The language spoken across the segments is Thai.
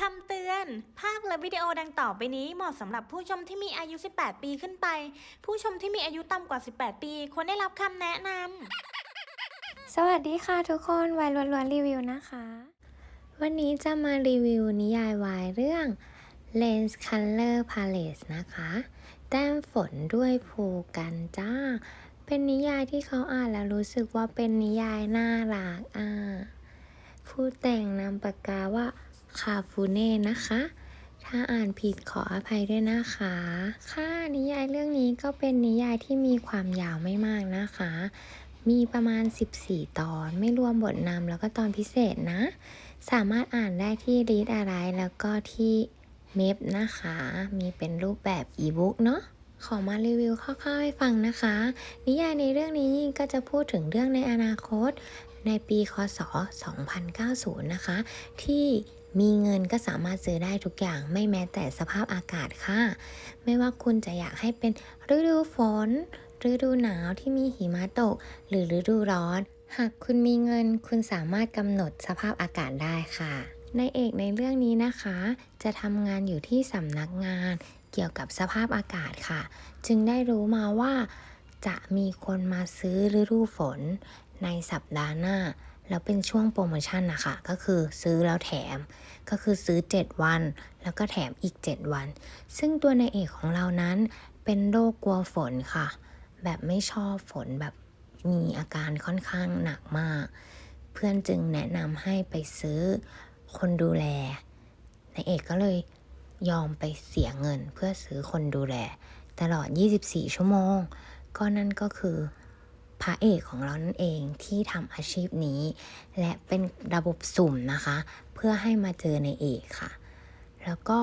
คำเตือน ภาพและวิดีโอดังต่อไปนี้เหมาะสำหรับผู้ชมที่มีอายุ 18 ปีขึ้นไป ผู้ชมที่มีอายุต่ำกว่า 18 ปีควรได้รับคำแนะนำ สวัสดีค่ะทุกคนวายล้วนๆรีวิวนะคะ วันนี้จะมารีวิวนิยายวายเรื่อง Lens Color Palette นะคะ แต้มฝนด้วยภูกันจ้า เป็นนิยายที่เขาอ่านแล้วรู้สึกว่าเป็นนิยายน่ารักอะผู้แต่งนามปากกาว่า คาฟูเน่นะคะ ถ้าอ่านผิดขออภัยด้วยนะคะ ค่ะนิยายเรื่องนี้ก็เป็นนิยายที่มีความยาวไม่มากนะคะ มีประมาณ 14 ตอนไม่รวมบทนำแล้วก็ตอนพิเศษนะ สามารถอ่านได้ที่ Read อะไรแล้วก็ที่เม p นะคะ มีเป็นรูปแบบอีบุ๊กเนาะขอมารีวิวคร่าวๆให้ฟังนะคะ นิยายในเรื่องนี้ก็จะพูดถึงเรื่องในอนาคต ในปีคศ 2090 นะคะ ที่มีเงินก็สามารถซื้อได้ทุกอย่างไม่แม้แต่สภาพอากาศค่ะ ไม่ว่าคุณจะอยากให้เป็นฤดูฝน ฤดูหนาวที่มีหิมะตก หรือฤดูร้อน หากคุณมีเงินคุณสามารถกำหนดสภาพอากาศได้ค่ะในเอกในเรื่องนี้นะคะ จะทำงานอยู่ที่สำนักงานเกี่ยวกับสภาพอากาศค่ะ จึงได้รู้มาว่าจะมีคนมาซื้อฤดูฝน ในสัปดาห์หน้า แล้วเป็นช่วงโปรโมชั่นนะคะก็คือซื้อแล้วแถม ก็คือซื้อ 7 วัน แล้วก็แถมอีก 7 วัน ซึ่งตัวในเอกของเรานั้นเป็นโรคกลัวฝนค่ะ แบบไม่ชอบฝนแบบมีอาการค่อนข้างหนักมาก เพื่อนจึงแนะนำให้ไปซื้อคนดูแลนายเอกก็เลยยอมไปเสียเงินเพื่อซื้อคนดูแล ตลอด 24 ชั่วโมง ก็นั่นก็คือ พระเอกของเรานั่นเองที่ทำอาชีพนี้ และเป็นระบบสุ่มนะคะ เพื่อให้มาเจอในเอกค่ะ แล้วก็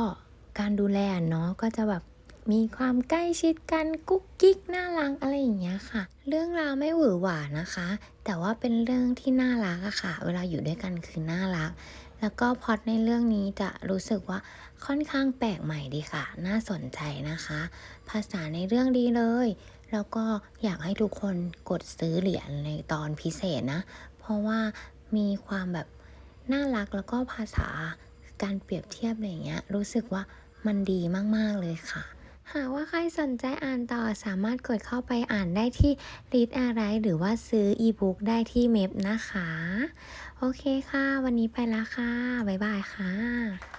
การดูแลเนาะก็จะแบบมีความใกล้ชิดกันกุ๊กกิ๊กน่ารักอะไรอย่างเงี้ยค่ะ เรื่องราวไม่หวือหวานะคะ แต่ว่าเป็นเรื่องที่น่ารักอะค่ะ เวลาอยู่ด้วยกันคือน่ารัก แล้วก็พอดในเรื่องนี้จะรู้สึกว่าค่อนข้างแปลกใหม่ดีค่ะ น่าสนใจนะคะ ภาษาในเรื่องดีเลย แล้วก็อยากให้ทุกคนกดซื้อเหรียญในตอนพิเศษนะ เพราะว่ามีความแบบน่ารักแล้วก็ภาษาการเปรียบเทียบอะไรเงี้ย รู้สึกว่ามันดีมาก ๆ เลยค่ะ หากว่าใครสนใจอ่านต่อสามารถกดเข้าไปอ่านได้ที่ Read อะไรหรือว่าซื้ออีบุ๊กได้ที่เมพนะคะ โอเคค่ะ วันนี้ไปละค่ะ บ๊ายบายค่ะ